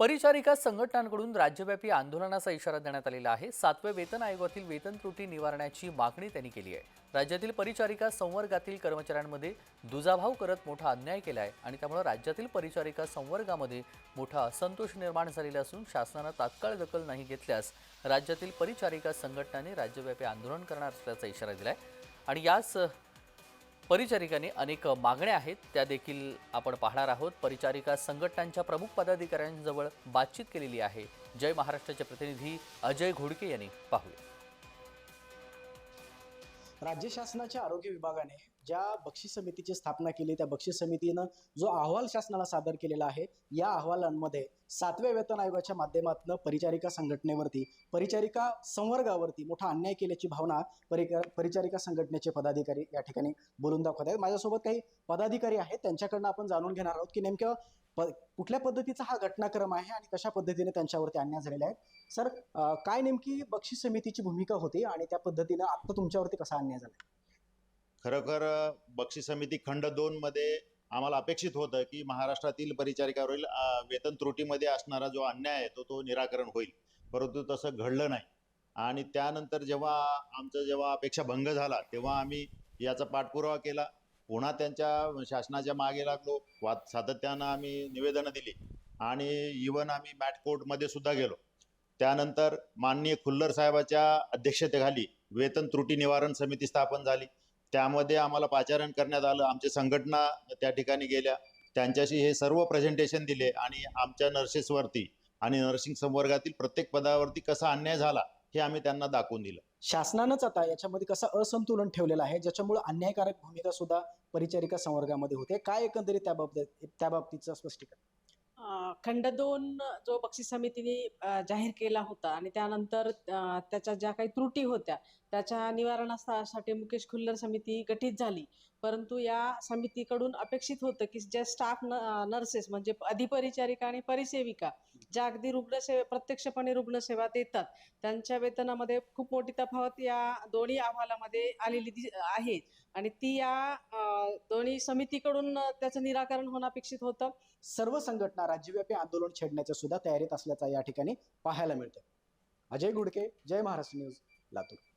परिचारिका संघटनांकडून राज्यव्यापी आंदोलनाचा इशारा देण्यात आलेला आहे. सातव्या वेतन आयोगातील वेतन त्रुटी निवारण्याची मागणी त्यांनी केली आहे. राज्यातील परिचारिका संवर्गातील कर्मचाऱ्यांमध्ये दुजाभाव करत मोठा अन्याय केला आहे आणि त्यामुळे राज्यातील परिचारिका संवर्गामध्ये मोठा असंतोष निर्माण झालेला असून शासनानं तात्काळ दखल नाही घेतल्यास राज्यातील परिचारिका संघटनांनी राज्यव्यापी आंदोलन करणार असल्याचा इशारा दिला आहे आणि याच परिचारिकांनी अनेक मागण्या आहेत त्या देखील आपण पाहणार आहोत. परिचारिका संघटनांच्या प्रमुख पदाधिकाऱ्यांजवळ बातचीत केलेली आहे. जय महाराष्ट्राचे प्रतिनिधी अजय घोडके यांनी पाहूया. राज्य शासनाच्या आरोग्य विभागाने ज्या बक्षीस समितीची स्थापना केली त्या बक्षीस समितीनं जो अहवाल शासनाला सादर केलेला आहे या अहवालांमध्ये सातव्या वेतन आयोगाच्या माध्यमातून परिचारिका संघटनेवरती परिचारिका संवर्गावरती मोठा अन्याय केल्याची भावना परिका परिचारिका संघटनेचे पदाधिकारी या ठिकाणी बोलून दाखवत आहेत. माझ्यासोबत काही पदाधिकारी आहेत त्यांच्याकडनं आपण जाणून घेणार आहोत की नेमकं प कुठल्या पद्धतीचा हा घटनाक्रम आहे आणि कशा पद्धतीने त्यांच्यावरती अन्याय झालेला आहे. सर काय नेमकी बक्षीस समितीची भूमिका होती आणि त्या पद्धतीनं आत्ता तुमच्यावरती कसा अन्याय झाला खरोखर बक्षी बक्षीस समिती खंड दोनमध्ये आम्हाला अपेक्षित होतं की महाराष्ट्रातील परिचारिकावरील वेतन त्रुटीमध्ये असणारा जो अन्याय आहे तो तो निराकरण होईल. परंतु तसं घडलं नाही. आणि त्यानंतर जेव्हा आमचं जेव्हा अपेक्षा भंग झाला तेव्हा आम्ही याचा पाठपुरावा केला. पुन्हा त्यांच्या शासनाच्या मागे लागलो. वा सातत्यानं आम्ही निवेदनं दिली. आणि इवन आम्ही मॅट कोर्टमध्ये सुद्धा गेलो. त्यानंतर माननीय खुल्लर साहेबाच्या अध्यक्षतेखाली वेतन त्रुटी निवारण समिती स्थापन झाली. त्यामध्ये आम्हाला पाचारण करण्यात आलं. आमच्या संघटना त्या ठिकाणी गेल्या. त्यांच्याशी हे सर्व प्रेझेंटेशन दिले आणि आमच्या नर्सेसवरती आणि नर्सिंग संवर्गातील प्रत्येक पदावरती कसा अन्याय झाला हे आम्ही त्यांना दाखवून दिलं. शासनानंच आता याच्यामध्ये कसं असंतुलन ठेवलेलं आहे ज्याच्यामुळे अन्यायकारक भूमिका सुद्धा परिचारिका संवर्गामध्ये होते. काय एकंदरीत त्या बाबतीत त्या बाबतीचं स्पष्टीकरण? खंड दोन जो बक्षीस समितीने जाहीर केला होता आणि त्यानंतर त्याच्या ज्या काही त्रुटी होत्या त्याच्या निवारणासाठी मुकेश खुल्लर समिती गठीत झाली. परंतु या समितीकडून अपेक्षित होतं की ज्या स्टाफ न नर्सेस म्हणजे अधिपरिचारिका आणि परिसेविका ज्या अगदी रुग्णसेवे प्रत्यक्षपणे रुग्णसेवा देतात त्यांच्या वेतनामध्ये खूप मोठी तफावत या दोन्ही अहवालामध्ये आलेली दि- आहे. आणि ती या दोन्ही समितीकडून त्याचं निराकरण होणं अपेक्षित होतं. सर्व संघटना राज्यव्यापी आंदोलन छेडण्याच्या सुद्धा तयारीत असल्याचा या ठिकाणी पाहायला मिळतं अजय गुडके जय महाराष्ट्र न्यूज लातूर.